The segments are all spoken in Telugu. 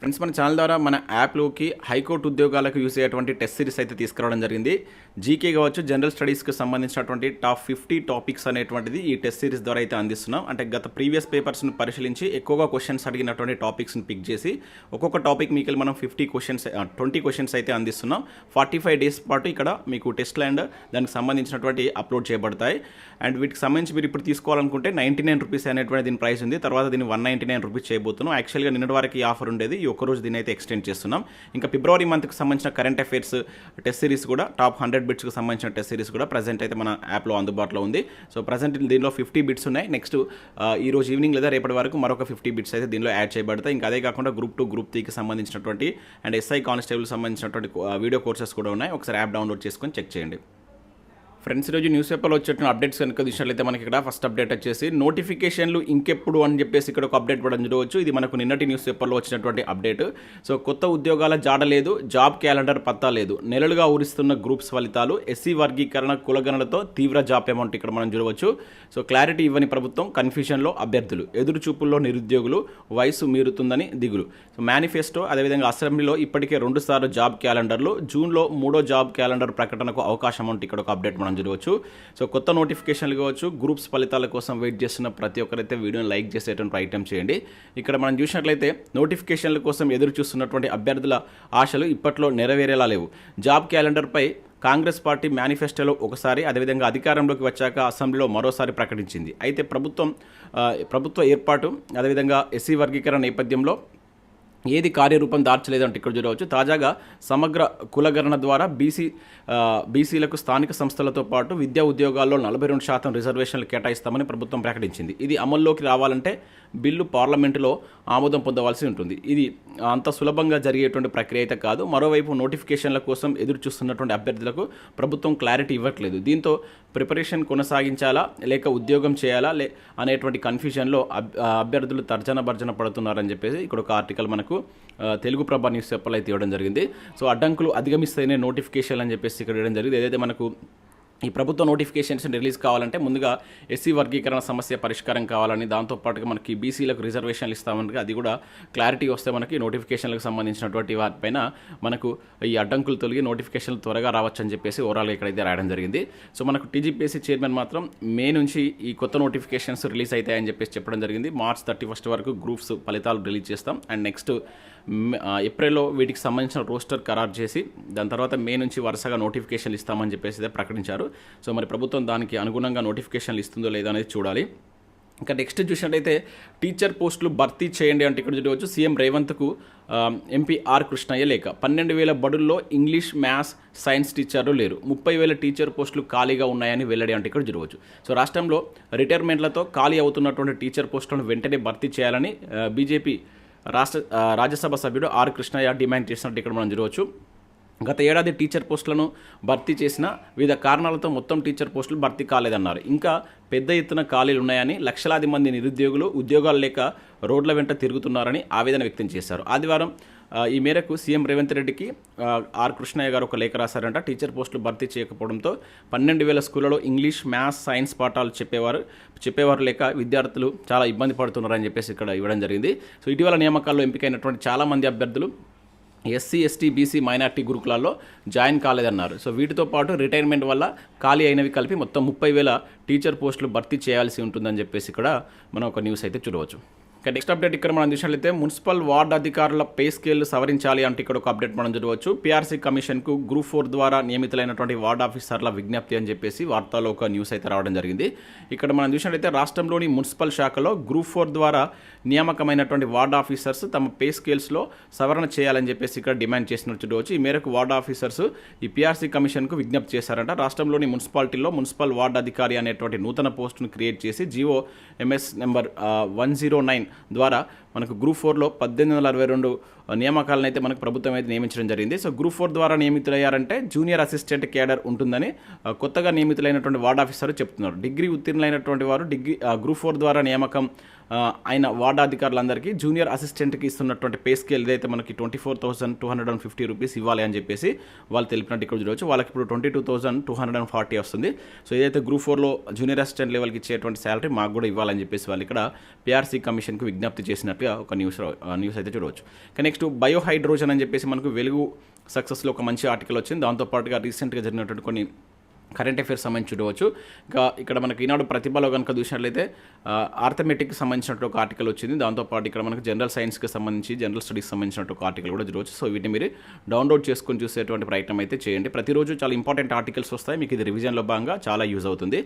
ఫ్రెండ్స్ మన ఛానల్ ద్వారా మన యాప్లోకి హైకోర్టు ఉద్యోగాలకు యూస్ అయ్యేటువంటి టెస్ట్ సిరీస్ అయితే తీసుకురావడం జరిగింది. జీకే కావచ్చు జనరల్ స్టడీస్కి సంబంధించినటువంటి టాప్ ఫిఫ్టీ టాపిక్స్ అనేటువంటిది ఈ టెస్ట్ సిరీస్ ద్వారా అయితే అందిస్తున్నాం. అంటే గత ప్రీవియస్ పేపర్స్ని పరిశీలించి ఎక్కువగా క్వశ్చన్స్ అడిగినటువంటి టాపిక్స్ని పిక్ చేసి ఒక్కొక్క టాపిక్ మీకు మనం ఫిఫ్టీ క్వశ్చన్స్ ట్వంటీ క్వశ్చన్స్ అయితే అందిస్తున్నాం. ఫార్టీ ఫైవ్ డేస్ పాటు ఇక్కడ మీకు టెస్ట్ ల్యాండ్ దానికి సంబంధించినటువంటి అప్లోడ్ చేయబడతాయి. అండ్ వీటికి సంబంధించి మీరు ఇప్పుడు తీసుకోవాలనుకుంటే నైంటీ నైన్ రూపీస్ అనేటువంటి దీని ప్రైస్ ఉంది. తర్వాత దీన్ని వన్ నైంటీ నైన్ రూపీస్ చేయబోతున్నాం. యాక్చువల్గా నిన్నటి వరకు ఈ ఆఫర్ ఉండేది. ఈ ఒక్కరోజు దీన్ని అయితే ఎక్స్టెండ్ చేస్తున్నాం. ఇంకా ఫిబ్రవరి మంత్కి సంబంధించిన కరెంట్ అఫైర్స్ టెస్ట్ సిరీస్ కూడా టాప్ హండ్రెడ్ బిట్స్కి సంబంధించిన టెస్ట్ సిరీస్ కూడా ప్రజెంట్ అయితే మన యాప్లో అందుబాటులో ఉంది. సో ప్రజెంట్ దీనిలో ఫిఫ్టీ బిట్స్ ఉన్నాయి. నెక్స్ట్ ఈ రోజు ఈవినింగ్ లేదా రేపటి వరకు మరొక ఫిఫ్టీ బిట్స్ అయితే దీనిలో యాడ్ చేయబడతాయి. ఇంకా అదే కాకుండా గ్రూప్ టూ గ్రూప్ త్రీకి సంబంధించినటువంటి అండ్ ఎస్ఐ కానిస్టేబుల్ సంబంధించినటువంటి వీడియో కోర్సెస్ కూడా ఉన్నాయి. ఒకసారి యాప్ డౌన్లోడ్ చేసుకొని చెక్ చేయండి. ఫ్రెండ్స్ ఈరోజు న్యూస్ పేపర్లో వచ్చేటువంటి అప్డేట్స్ కనుక చూసినట్లయితే మనకి ఇక్కడ ఫస్ట్ అప్డేట్ వచ్చేసి నోటిఫికేషన్లు ఇంకెప్పుడు అని చెప్పేసి ఇక్కడ ఒక అప్డేట్ కూడా చూడవచ్చు ఇది మనకు నిన్నటి న్యూస్ పేపర్లో వచ్చినటువంటి అప్డేట్ సో కొత్త ఉద్యోగాల జాడ లేదు జాబ్ క్యాలెండర్ పత్తా లేదు. నెలలుగా ఊరిస్తున్న గ్రూప్స్ ఫలితాలు ఎస్సీ వర్గీకరణ కులగణలతో తీవ్ర జాబ్ అమౌంట్ ఇక్కడ మనం చూడవచ్చు. సో క్లారిటీ ఇవ్వని ప్రభుత్వం కన్ఫ్యూషన్లో అభ్యర్థులు ఎదురు చూపుల్లో నిరుద్యోగులు వయసు మీరుతుందని దిగులు. సో మేనిఫెస్టో అదేవిధంగా అసెంబ్లీలో ఇప్పటికే రెండు సార్లు జాబ్ క్యాలెండర్లు జూన్లో మూడో జాబ్ క్యాలెండర్ ప్రకటనకు అవకాశం ఉంటే ఇక్కడ ఒక అప్డేట్ మనం చూడవచ్చు సో కొత్త నోటిఫికేషన్లు కావచ్చు గ్రూప్స్ ఫలితాల కోసం వెయిట్ చేస్తున్న ప్రతి ఒక్కరైతే వీడియోని లైక్ చేసేటువంటి ప్రయత్నం చేయండి. ఇక్కడ మనం చూసినట్లయితే నోటిఫికేషన్ల కోసం ఎదురు చూస్తున్నటువంటి అభ్యర్థుల ఆశలు ఇప్పట్లో నెరవేరేలా లేవు. జాబ్ క్యాలెండర్పై కాంగ్రెస్ పార్టీ మేనిఫెస్టోలో ఒకసారి అదేవిధంగా అధికారంలోకి వచ్చాక అసెంబ్లీలో మరోసారి ప్రకటించింది. అయితే ప్రభుత్వం ప్రభుత్వ ఏర్పాటు అదేవిధంగా ఎస్సీ వర్గీకరణ నేపథ్యంలో ఏది కార్యరూపం దార్చలేదంటే ఇక్కడ చూడవచ్చు. తాజాగా సమగ్ర కులగణన ద్వారా బీసీ బీసీలకు స్థానిక సంస్థలతో పాటు విద్యా ఉద్యోగాల్లో నలభై రెండు శాతం రిజర్వేషన్లు కేటాయిస్తామని ప్రభుత్వం ప్రకటించింది. ఇది అమల్లోకి రావాలంటే బిల్లు పార్లమెంటులో ఆమోదం పొందవలసి ఉంటుంది. ఇది అంత సులభంగా జరిగేటువంటి ప్రక్రియ అయితే కాదు. మరోవైపు నోటిఫికేషన్ల కోసం ఎదురు చూస్తున్నటువంటి అభ్యర్థులకు ప్రభుత్వం క్లారిటీ ఇవ్వట్లేదు. దీంతో ప్రిపరేషన్ కొనసాగించాలా? లేక ఉద్యోగం చేయాలా? లే అనేటువంటి కన్ఫ్యూజన్లో అబ్- అభ్యర్థులు తర్జన భర్జన పడుతున్నారని చెప్పేసి ఇక్కడ ఒక ఆర్టికల్ మనకు తెలుగు ప్రభ న్యూస్ పేపర్లో అయితే ఇవ్వడం జరిగింది. సో అడ్డంకులు అధిగమిస్తేనే నోటిఫికేషన్ అని చెప్పేసి ఇక్కడ ఇవ్వడం జరిగింది. ఏదైతే మనకు ఈ ప్రభుత్వ నోటిఫికేషన్స్ రిలీజ్ కావాలంటే ముందుగా ఎస్సీ వర్గీకరణ సమస్య పరిష్కారం కావాలని దాంతోపాటుగా మనకి బీసీలకు రిజర్వేషన్లు ఇస్తామని అది కూడా క్లారిటీ వస్తే మనకి నోటిఫికేషన్లకు సంబంధించినటువంటి వాటిపైన మనకు ఈ అడ్డంకులు తొలగి నోటిఫికేషన్లు త్వరగా రావచ్చు అని చెప్పేసి ఓవరాల్గా ఇక్కడైతే రాయడం జరిగింది. సో మనకు టీజీపీఎస్సీ చైర్మన్ మాత్రం మే నుంచి ఈ కొత్త నోటిఫికేషన్స్ రిలీజ్ అవుతాయని చెప్పేసి చెప్పడం జరిగింది. మార్చ్ థర్టీ ఫస్ట్ వరకు గ్రూప్స్ ఫలితాలు రిలీజ్ చేస్తాం. అండ్ నెక్స్ట్ ఏప్రిల్లో వీటికి సంబంధించిన రోస్టర్ ఖరారు చేసి దాని తర్వాత మే నుంచి వరుసగా నోటిఫికేషన్లు ఇస్తామని చెప్పేసి ప్రకటించారు. సో మరి ప్రభుత్వం దానికి అనుగుణంగా నోటిఫికేషన్లు ఇస్తుందో లేదో అనేది చూడాలి. ఇంకా నెక్స్ట్ చూసినట్టయితే టీచర్ పోస్టులు భర్తీ చేయండి అంటే ఇక్కడ చూడవచ్చు. సీఎం రేవంత్కు ఎంపీ ఆర్ కృష్ణయ్య లేక పన్నెండు వేల బడుల్లో ఇంగ్లీష్ మ్యాథ్స్ సైన్స్ టీచర్లు లేరు. ముప్పై వేల టీచర్ పోస్టులు ఖాళీగా ఉన్నాయని వెల్లడి అంటే ఇక్కడ చూడవచ్చు. సో రాష్ట్రంలో రిటైర్మెంట్లతో ఖాళీ అవుతున్నటువంటి టీచర్ పోస్టులను వెంటనే భర్తీ చేయాలని బీజేపీ రాష్ట్ర రాజ్యసభ సభ్యుడు ఆర్ కృష్ణయ్య డిమాండ్ చేసినట్టు ఇక్కడ మనం చూడవచ్చు. గత ఏడాది టీచర్ పోస్టులను భర్తీ చేసిన వివిధ కారణాలతో మొత్తం టీచర్ పోస్టులు భర్తీ కాలేదన్నారు. ఇంకా పెద్ద ఎత్తున ఖాళీలు ఉన్నాయని లక్షలాది మంది నిరుద్యోగులు ఉద్యోగాలు లేక రోడ్ల వెంట తిరుగుతున్నారని ఆవేదన వ్యక్తం చేశారు. ఆదివారం ఈ మేరకు సీఎం రేవంత్ రెడ్డికి ఆర్ కృష్ణయ్య గారు ఒక లేఖ రాశారంట. టీచర్ పోస్టులు భర్తీ చేయకపోవడంతో పన్నెండు వేల స్కూళ్ళలో ఇంగ్లీష్ మ్యాథ్స్ సైన్స్ పాఠాలు చెప్పేవారు. చెప్పేవారు లేక విద్యార్థులు చాలా ఇబ్బంది పడుతున్నారని చెప్పేసి ఇక్కడ ఇవ్వడం జరిగింది. సో ఇటీవల నియామకాల్లో ఎంపికైనటువంటి చాలామంది అభ్యర్థులు ఎస్సీ ఎస్టీ బీసీ మైనార్టీ గురుకులాల్లో జాయిన్ కాలేదన్నారు. సో వీటితో పాటు రిటైర్మెంట్ వల్ల ఖాళీ అయినవి కలిపి మొత్తం ముప్పై వేల టీచర్ పోస్టులు భర్తీ చేయాల్సి ఉంటుందని చెప్పేసి ఇక్కడ మనం ఒక న్యూస్ అయితే చూడవచ్చు. ఇక నెక్స్ట్ అప్డేట్ ఇక్కడ మనం చూసినట్లయితే మున్సిపల్ వార్డ్ అధికారుల పే స్కేల్ సవరించాలి అంటే ఇక్కడ ఒక అప్డేట్ మనం చూడవచ్చు పీఆర్సీ కమిషన్కు గ్రూప్ ఫోర్ ద్వారా నియమితులైనటువంటి వార్డ్ ఆఫీసర్ల విజ్ఞప్తి అని చెప్పేసి వార్తలో ఒక న్యూస్ అయితే రావడం జరిగింది. ఇక్కడ మనం చూసినట్లయితే రాష్ట్రంలోని మున్సిపల్ శాఖలో గ్రూప్ ఫోర్ ద్వారా నియామకమైనటువంటి వార్డ్ ఆఫీసర్స్ తమ పే స్కేల్స్లో సవరణ చేయాలని చెప్పేసి ఇక్కడ డిమాండ్ చేసినట్టు చూడవచ్చు ఈ మేరకు వార్డ్ ఆఫీసర్స్ ఈ పీఆర్సీ కమిషన్కు విజ్ఞప్తి చేశారంట. రాష్ట్రంలోని మున్సిపాలిటీలో మున్సిపల్ వార్డ్ అధికారి అనేటువంటి నూతన పోస్టును క్రియేట్ చేసి GO MS number one zero nine ద్వారా మనకు గ్రూప్ ఫోర్లో పద్దెనిమిది వందల అరవై రెండు నియామకాలను అయితే మనకు ప్రభుత్వం అయితే నియమించడం జరిగింది. సో గ్రూప్ ఫోర్ ద్వారా నియమితులయ్యారంటే జూనియర్ అసిస్టెంట్ కేడర్ ఉంటుందని కొత్తగా నియమితులైనటువంటి వార్డ్ ఆఫీసర్ చెప్తున్నారు. డిగ్రీ ఉత్తీర్ణులైనటువంటి వారు డిగ్రీ గ్రూప్ ఫోర్ ద్వారా నియామకం అయిన వార్డ్ అధికారులందరికీ జూనియర్ అసిస్టెంట్కి ఇస్తున్నటువంటి పే స్కేల్ ఏదైతే మనకి twenty four thousand two hundred and fifty rupees ఇవ్వాలి అని చెప్పేసి వాళ్ళు తెలిపినట్టు ఇక్కడ చూడవచ్చు. వాళ్ళకి ఇప్పుడు twenty two thousand two hundred and forty వస్తుంది. సో ఏదైతే గ్రూప్ ఫోర్లో జూనియర్ అసిస్టెంట్ లెవెల్కి ఇచ్చేటువంటి శాలరీ మాకు కూడా ఇవ్వాలని చెప్పేసి వాళ్ళు ఇక్కడ పిఆర్సీ కమిషన్కి విజ్ఞప్తి చేసినట్టు చేసినట్టుగా ఒక న్యూస్ న్యూస్ అయితే చూడవచ్చు. కానీ నెక్స్ట్ బయోహైడ్రోజన్ అని చెప్పేసి మనకు వెలుగు సక్సెస్లో ఒక మంచి ఆర్టికల్ వచ్చింది. దాంతోపాటుగా రీసెంట్గా జరిగినటువంటి కొన్ని కరెంట్ అఫేర్స్ సంబంధించి చూడవచ్చు. ఇంకా ఇక్కడ మనకి ఈనాడు ప్రతిభలో కనుక చూసినట్లయితే ఆర్థమెటిక్కి సంబంధించినట్టు ఒక ఆర్టికల్ వచ్చింది. దాంతోపాటు ఇక్కడ మనకు జనరల్ సైన్స్కి సంబంధించి జనరల్ స్టడీస్ సంబంధించినట్టు ఒక ఆర్టికల్ కూడా చూడవచ్చు. సో వీటిని మీరు డౌన్లోడ్ చేసుకొని చూసేటువంటి ప్రయత్నం అయితే చేయండి. ప్రతిరోజు చాలా ఇంపార్టెంట్ ఆర్టికల్స్ వస్తాయి. మీకు ఇది రివిజన్లో భాగంగా చాలా యూజ్ అవుతుంది.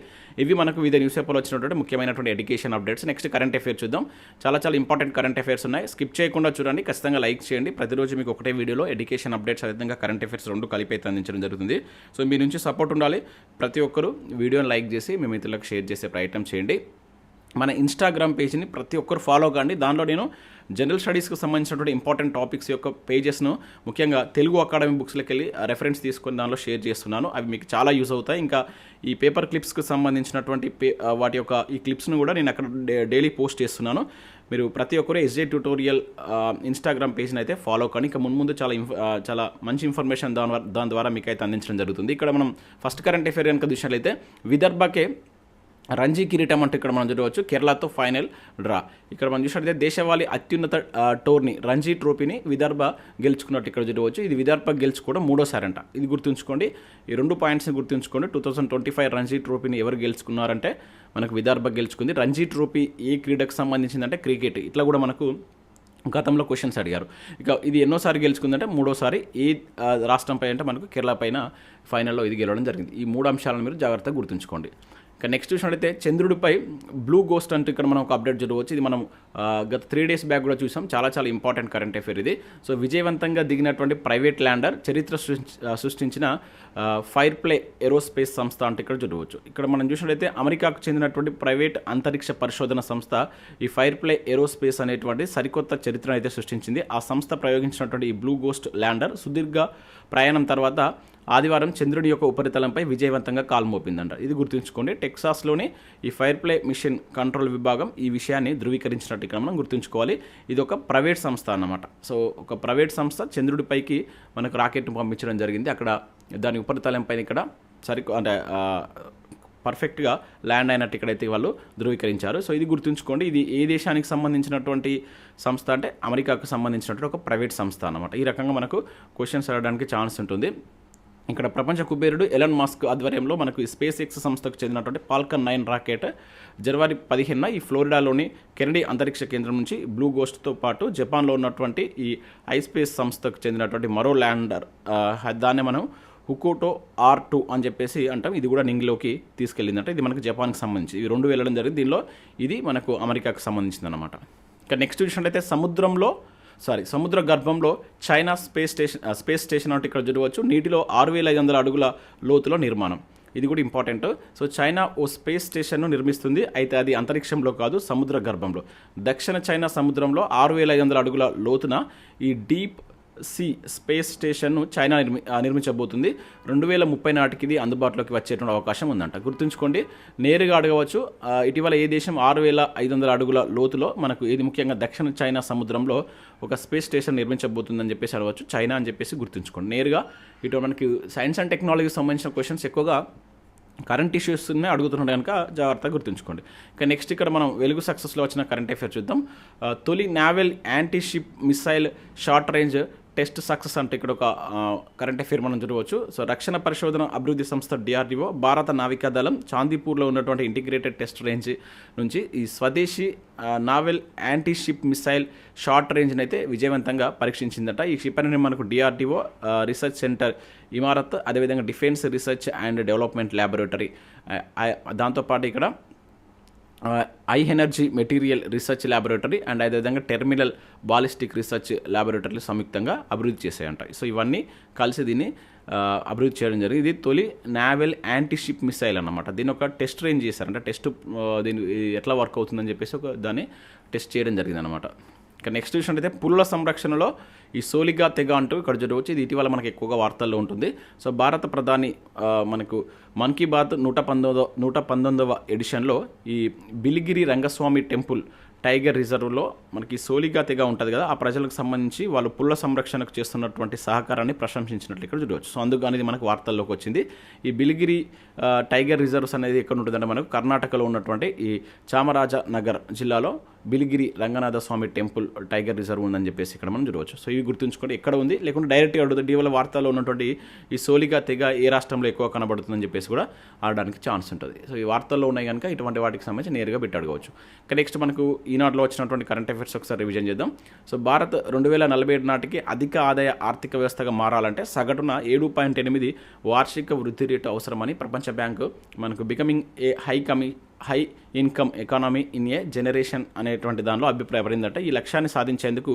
ఇవి మనకు వివిధ న్యూస్ పేపర్లో వచ్చినటువంటి ముఖ్యమైనటువంటి education updates next current affairs చూద్దాం. చాలా చాలా ఇంపార్టెంట్ కరెంట్ అఫేర్స్ ఉన్నాయి. స్కిప్ చేయకుండా చూడండి. ఖచ్చితంగా లైక్ చేయండి. ప్రతిరోజు మీకు ఒకటే వీడియోలో ఎడ్యుకేషన్ అప్డేట్స్ అదేవిధంగా కరెంట్ అఫేర్స్ రెండు కలిపి అయితే అందించడం జరుగుతుంది. సో మీ నుంచి సపోర్ట్ ఉండాలి. ప్రతి ఒక్కరూ వీడియోని లైక్ చేసి మీ మిత్రులకు షేర్ చేసే ప్రయత్నం చేయండి. మన ఇన్స్టాగ్రామ్ పేజ్ని ప్రతి ఒక్కరు ఫాలో కండి. దానిలో నేను జనరల్ స్టడీస్కి సంబంధించినటువంటి ఇంపార్టెంట్ టాపిక్స్ యొక్క పేజెస్ను ముఖ్యంగా తెలుగు అకాడమీ బుక్స్లోకి వెళ్ళి రెఫరెన్స్ తీసుకొని దానిలో షేర్ చేస్తున్నాను. అవి మీకు చాలా యూజ్ అవుతాయి. ఇంకా ఈ పేపర్ క్లిప్స్కి సంబంధించినటువంటి పే వాటి యొక్క ఈ క్లిప్స్ను కూడా నేను అక్కడ డైలీ పోస్ట్ చేస్తున్నాను. మీరు ప్రతి ఒక్కరు ఎస్జే ట్యూటోరియల్ ఇన్స్టాగ్రామ్ పేజ్ని అయితే ఫాలో కానీ ఇంకా మున్ముందు చాలా ఇన్ఫ- చాలా మంచి ఇన్ఫర్మేషన్ దాని ద్వారా దాని ద్వారా మీకు అయితే అందించడం జరుగుతుంది. ఇక్కడ మనం ఫస్ట్ కరెంట్ అఫేర్ కనుక చూసినట్లయితే విదర్భకే రంజీ కిరీటం అంటే ఇక్కడ మనం చూడవచ్చు. కేరళతో ఫైనల్ డ్రా. ఇక్కడ మనం చూసినట్లయితే దేశవాళీ అత్యున్నత టోర్నీ రంజీ ట్రోఫీని విదర్భ గెలుచుకున్నట్టు ఇక్కడ చూడవచ్చు. ఇది విదర్భ గెలుచుకోవడం మూడోసారి అంట ఇది గుర్తుంచుకోండి. ఈ రెండు పాయింట్స్ని గుర్తుంచుకోండి. Two thousand twenty five Ranji ట్రోఫీని ఎవరు గెలుచుకున్నారంటే మనకు విదర్భ గెలుచుకుంది. రంజీ ట్రోఫీ ఏ క్రీడకు సంబంధించిందంటే క్రికెట్. ఇట్లా కూడా మనకు గతంలో క్వశ్చన్స్ అడిగారు. ఇక ఇది ఎన్నోసారి గెలుచుకుందంటే మూడోసారి ఏ రాష్ట్రంపై అంటే మనకు కేరళ పైన ఫైనల్లో ఇది గెలవడం జరిగింది. ఈ మూడు అంశాలను మీరు జాగ్రత్తగా గుర్తుంచుకోండి. ఇక నెక్స్ట్ చూసినట్లయితే చంద్రుడిపై బ్లూ గోస్ట్ అంటూ ఇక్కడ మనం ఒక అప్డేట్ చూడవచ్చు. ఇది మనం గత త్రీ డేస్ బ్యాక్ కూడా చూసాం. చాలా చాలా ఇంపార్టెంట్ కరెంట్ అఫేర్ ఇది. సో విజయవంతంగా దిగినటువంటి ప్రైవేట్ ల్యాండర్ చరిత్ర సృష్టించిన ఫైర్ ప్లే ఏరోస్పేస్ సంస్థ అంటే ఇక్కడ చూడవచ్చు. ఇక్కడ మనం చూసినట్లయితే అమెరికాకు చెందినటువంటి ప్రైవేట్ అంతరిక్ష పరిశోధన సంస్థ ఈ ఫైర్ ప్లే ఏరోస్పేస్ అనేటువంటి సరికొత్త చరిత్రను అయితే సృష్టించింది. ఆ సంస్థ ప్రయోగించినటువంటి ఈ బ్లూ గోస్ట్ ల్యాండర్ సుదీర్ఘ ప్రయాణం తర్వాత ఆదివారం చంద్రుడి యొక్క ఉపరితలంపై విజయవంతంగా కాల్మోపిందంట ఇది గుర్తుంచుకోండి. టెక్సాస్లోని ఈ ఫైర్ ప్లే మిషన్ కంట్రోల్ విభాగం ఈ విషయాన్ని ధృవీకరించినట్టు ఇక్కడ మనం గుర్తుంచుకోవాలి. ఇది ఒక ప్రైవేట్ సంస్థ అన్నమాట. సో ఒక ప్రైవేట్ సంస్థ చంద్రుడిపైకి మనకు రాకెట్ను పంపించడం జరిగింది. అక్కడ దాని ఉపరితలంపైన ఇక్కడ సరికు అంటే పర్ఫెక్ట్గా ల్యాండ్ అయినట్టు ఇక్కడైతే వాళ్ళు ధృవీకరించారు. సో ఇది గుర్తుంచుకోండి. ఇది ఏ దేశానికి సంబంధించినటువంటి సంస్థ అంటే అమెరికాకు సంబంధించినటువంటి ఒక ప్రైవేట్ సంస్థ అనమాట ఈ రకంగా మనకు క్వశ్చన్స్ అడగడానికి ఛాన్స్ ఉంటుంది. ఇక్కడ ప్రపంచ కుబేరుడు ఎలన్ మాస్క్ ఆధ్వర్యంలో మనకు ఈ స్పేస్ ఎక్స్ సంస్థకు చెందినటువంటి పాల్కన్ నైన్ రాకెట్ జనవరి పదిహేనున ఈ ఫ్లోరిడాలోని కెనడీ అంతరిక్ష కేంద్రం నుంచి బ్లూ గోస్ట్తో పాటు జపాన్లో ఉన్నటువంటి ఈ ఐస్పేస్ సంస్థకు చెందినటువంటి మరో ల్యాండర్ దాన్ని మనం హుకోటో ఆర్ టూ అని చెప్పేసి అంటాం. ఇది కూడా నింగిలోకి తీసుకెళ్ళిందంటే. ఇది మనకు జపాన్కి సంబంధించి. ఇవి రెండు వెళ్ళడం జరిగింది. దీనిలో ఇది మనకు అమెరికాకు సంబంధించింది అనమాట ఇక నెక్స్ట్ చూసినట్టయితే సముద్రంలో సారీ సముద్ర గర్భంలో China space station space station అంటే ఇక్కడ చూడవచ్చు. నీటిలో ఆరు వేల ఐదు వందల అడుగుల లోతులో నిర్మాణం. ఇది కూడా ఇంపార్టెంట్ సో చైనా ఓ స్పేస్ స్టేషన్ను నిర్మిస్తుంది. అయితే అది అంతరిక్షంలో కాదు సముద్ర గర్భంలో. దక్షిణ చైనా సముద్రంలో ఆరు వేల ఐదు వందల అడుగుల లోతున ఈ డీప్ సి స్పేస్ స్టేషన్ను చైనా నిర్మి నిర్మించబోతుంది. రెండు వేల ముప్పై నాటికి ఇది అందుబాటులోకి వచ్చేటువంటి అవకాశం ఉందంట. గుర్తుంచుకోండి నేరుగా అడగవచ్చు. ఇటీవల ఏ దేశం ఆరు వేల ఐదు వందల అడుగుల లోతులో మనకు ఇది ముఖ్యంగా దక్షిణ చైనా సముద్రంలో ఒక స్పేస్ స్టేషన్ నిర్మించబోతుందని చెప్పేసి అడగవచ్చు. చైనా అని చెప్పేసి గుర్తుంచుకోండి. నేరుగా ఇటు మనకి సైన్స్ అండ్ టెక్నాలజీకి సంబంధించిన క్వశ్చన్స్ ఎక్కువగా కరెంట్ ఇష్యూస్నే అడుగుతున్నాడు కనుక జాగ్రత్తగా గుర్తుంచుకోండి. ఇక నెక్స్ట్ ఇక్కడ మనం వెలుగు సక్సెస్లో వచ్చిన కరెంట్ అఫేర్ చూద్దాం. తొలి naval anti ship missile short range test success అంటే ఇక్కడ ఒక కరెంట్ అఫేర్ మనం చూడవచ్చు. సో రక్షణ పరిశోధన అభివృద్ధి సంస్థ డిఆర్డిఓ భారత నావికా దళం చాందీపూర్లో ఉన్నటువంటి ఇంటిగ్రేటెడ్ టెస్ట్ రేంజ్ నుంచి ఈ స్వదేశీ naval anti ship missile short రేంజ్ని అయితే విజయవంతంగా పరీక్షించిందట. ఈ షిప్ అనేది మనకు డిఆర్డిఓ రీసెర్చ్ సెంటర్ ఇమారత్ అదేవిధంగా defence research and development laboratory దాంతోపాటు ఇక్కడ high energy material research laboratory and అదేవిధంగా టెర్మినల్ బాలిస్టిక్ రీసెర్చ్ ల్యాబొరేటరీలు సంయుక్తంగా అభివృద్ధి చేసాయంట సో ఇవన్నీ కలిసి దీన్ని అభివృద్ధి చేయడం జరిగింది. ఇది తొలి నావెల్ యాంటీ షిప్ మిసైల్ అనమాట దీని ఒక టెస్ట్ రేంజ్ చేశారంట. టెస్ట్ దీని ఎట్లా వర్క్ అవుతుందని చెప్పేసి ఒక దాన్ని టెస్ట్ చేయడం జరిగింది అనమాట ఇక నెక్స్ట్ విషయం అయితే పుల్ల సంరక్షణలో ఈ సోలిగా తెగ అంటూ ఇక్కడ చూడవచ్చు ఇది ఇటీవల మనకి ఎక్కువగా వార్తల్లో ఉంటుంది. సో భారత ప్రధాని మనకు మన్ కీ బాత్ నూట పంతొమ్మిదో నూట పంతొమ్మిదవ ఎడిషన్లో ఈ బిలిగిరి రంగస్వామి టెంపుల్ టైగర్ రిజర్వ్లో మనకి సోలిగా తెగ ఉంటుంది కదా ఆ ప్రజలకు సంబంధించి వాళ్ళు పుల్ల సంరక్షణకు చేస్తున్నటువంటి సహకారాన్ని ప్రశంసించినట్లు ఇక్కడ చూడవచ్చు సో అందుకు అనేది మనకు వార్తల్లోకి వచ్చింది. ఈ బిలిగిరి టైగర్ రిజర్వ్స్ అనేది ఎక్కడ ఉంటుందంటే మనకు కర్ణాటకలో ఉన్నటువంటి ఈ చామరాజనగర్ జిల్లాలో Biligiri Ranganatha Swamy temple tiger reserve ఉందని చెప్పేసి ఇక్కడ మనం చూడవచ్చు. సో ఇవి గుర్తుంచుకోండి ఎక్కడ ఉంది? లేకుంటే డైరెక్ట్గా అడుగుతుంది ఇటీవల వార్తల్లో ఉన్నటువంటి ఈ సోలిగా తెగ ఏ రాష్ట్రంలో ఎక్కువ కనబడుతుందని చెప్పేసి కూడా ఆడడానికి ఛాన్స్ ఉంటుంది. సో ఈ వార్తల్లో ఉన్నాయి కనుక ఇటువంటి వాటికి సంబంధించి నేరుగా పెట్టి అడగవచ్చు. నెక్స్ట్ మనకు ఈనాటిలో వచ్చినటువంటి కరెంట్ అఫైర్స్ ఒకసారి రివిజన్ చేద్దాం. సో భారత్ రెండు వేల నలభై ఏడు నాటికి అధిక ఆదాయ ఆర్థిక వ్యవస్థగా మారాలంటే సగటున ఏడు పాయింట్ ఎనిమిది వార్షిక వృద్ధి రేటు అవసరమని ప్రపంచ బ్యాంకు మనకు becoming a high కమి high income economy in a generation అనేటువంటి దానిలో అభిప్రాయపడిందట. ఈ లక్ష్యాన్ని సాధించేందుకు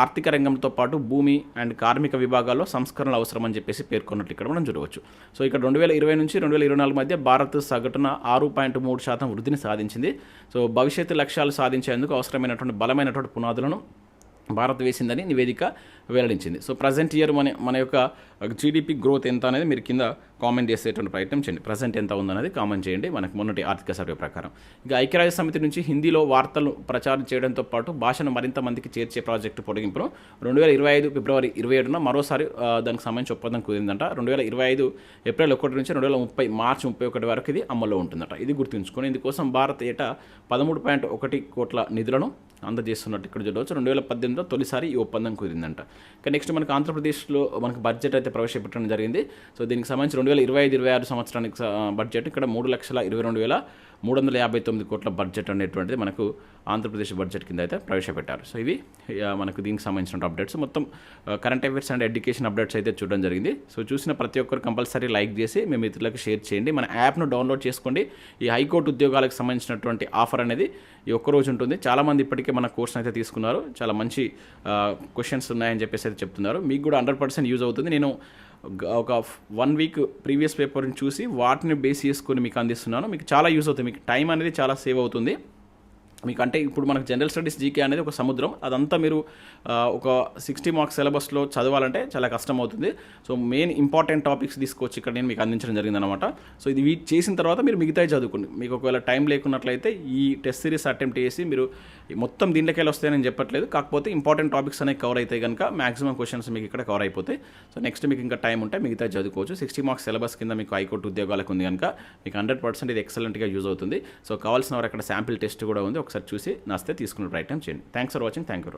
ఆర్థిక రంగంతో పాటు భూమి అండ్ కార్మిక విభాగాల్లో సంస్కరణలు అవసరం అని చెప్పేసి పేర్కొన్నట్లు ఇక్కడ మనం చూడవచ్చు. సో ఇక్కడ రెండు వేల ఇరవై నుంచి రెండు వేల ఇరవై నాలుగు మధ్య భారత్ సగటున ఆరు పాయింట్ మూడు శాతం వృద్ధిని సాధించింది. సో భవిష్యత్తు లక్ష్యాలు సాధించేందుకు అవసరమైనటువంటి బలమైనటువంటి పునాదులను భారత్ వేసిందని నివేదిక వెల్లడించింది. సో ప్రజెంట్ ఇయర్ మన మన యొక్క జీడిపి గ్రోత్ ఎంత అనేది మీరు కింద కామెంట్ చేసేటువంటి ప్రయత్నం చేయండి. ప్రజెంట్ ఎంత ఉందనేది కామెంట్ చేయండి. మనకు మొన్నటి ఆర్థిక సర్వే ప్రకారం. ఇక ఐక్యరాజ్య సమితి నుంచి హిందీలో వార్తలు ప్రచారం చేయడంతో పాటు భాషను మరింత మందికి చేర్చే ప్రాజెక్టు పొడిగింపును రెండు వేల ఇరవై ఐదు ఫిబ్రవరి ఇరవై ఏడున మరోసారి దానికి సంబంధించి ఒప్పందం కుదిరిందంట. రెండు వేల ఇరవై ఐదు ఏప్రిల్ ఒకటి నుంచి రెండు వేల ముప్పై మార్చి ముప్పై ఒకటి వరకు ఇది అమల్లో ఉంటుందట. ఇది గుర్తుంచుకొని ఇందుకోసం భారత్ ఏటా పదమూడు పాయింట్ ఒకటి కోట్ల నిధులను అందజేస్తున్నట్టు ఇక్కడ చూడవచ్చు. రెండు వేల పద్దెనిమిదిలో తొలిసారి ఈ ఒప్పందం కుదిరిందంట. ఇంకా నెక్స్ట్ మనకు ఆంధ్రప్రదేశ్లో మనకు బడ్జెట్ అయితే ప్రవేశపెట్టడం జరిగింది. సో దీనికి సంబంధించి రెండు వేల ఇరవై ఐదు ఇరవై ఆరు సంవత్సరానికి బడ్జెట్ ఇక్కడ మూడు లక్షల ఇరవై రెండు వేల మూడు వందల యాభై తొమ్మిది కోట్ల బడ్జెట్ అనేటువంటిది మనకు ఆంధ్రప్రదేశ్ బడ్జెట్ కింద అయితే ప్రవేశపెట్టారు. సో ఇవి మనకు దీనికి సంబంధించిన అప్డేట్స్ మొత్తం current affairs and education updates అయితే చూడడం జరిగింది. సో చూసిన ప్రతి ఒక్కరు కంపల్సరీ లైక్ చేసి మీ మిత్రులకు షేర్ చేయండి. మన యాప్ను డౌన్లోడ్ చేసుకోండి. ఈ హైకోర్టు ఉద్యోగాలకు సంబంధించినటువంటి ఆఫర్ అనేది ఈ ఒక్క రోజు ఉంటుంది. చాలామంది ఇప్పటికే మన కోర్స్ అయితే తీసుకున్నారు. చాలా మంచి క్వశ్చన్స్ ఉన్నాయని చెప్పి చెప్పేసి అయితే చెప్తున్నారు. మీకు కూడా హండ్రెడ్ పర్సెంట్ యూజ్ అవుతుంది. నేను ఒక వన్ వీక్ ప్రీవియస్ పేపర్ని చూసి వాటిని బేస్ చేసుకొని మీకు అందిస్తున్నాను. మీకు చాలా యూజ్ అవుతుంది. మీకు టైం అనేది చాలా సేవ్ అవుతుంది. మీకు అంటే ఇప్పుడు మనకు జనరల్ స్టడీస్ జీకే అనేది ఒక సముద్రం. అదంతా మీరు ఒక సిక్స్టీ మార్క్స్ సిలబస్లో చదవాలంటే చాలా కష్టం అవుతుంది సో మెయిన్ ఇంపార్టెంట్ టాపిక్స్ తీసుకొచ్చి ఇక్కడ నేను మీకు అందించడం జరిగిందనమాట సో ఇది వీటి చేసిన తర్వాత మీరు మిగతాయి చదువుకోండి. మీకు ఒకవేళ టైం లేకున్నట్లయితే ఈ టెస్ట్ సిరీస్ అటెంప్ట్ చేసి మీరు మొత్తం దీంట్లోకెళ్ళి వస్తాయని చెప్పట్లేదు. కాకపోతే ఇంపార్టెంట్ టాపిక్స్ అనేవి కవర్ అయితే కనుక మాక్సిమం క్వశ్చన్స్ మీకు ఇక్కడ కవర్ అయిపోతాయి. సో నెక్స్ట్ మీకు ఇంకా టైం ఉంటే మిగతా చదువుకోవచ్చు. సిక్స్టీ మార్క్స్ సిలబస్ కింద మీకు హైకోర్టు ఉద్యోగాలకు ఉంది కనుక మీకు హండ్రెడ్ పర్సెంట్ ఇది ఎక్సలెంట్గా యూజ్ అవుతుంది. సో కావాల్సిన వారు అక్కడ శాంపిల్ టెస్ట్ కూడా ఉంది. ఒకసారి చూసి నస్తే తీసుకునే ప్రయత్నం చేయండి. Thanks for watching thank you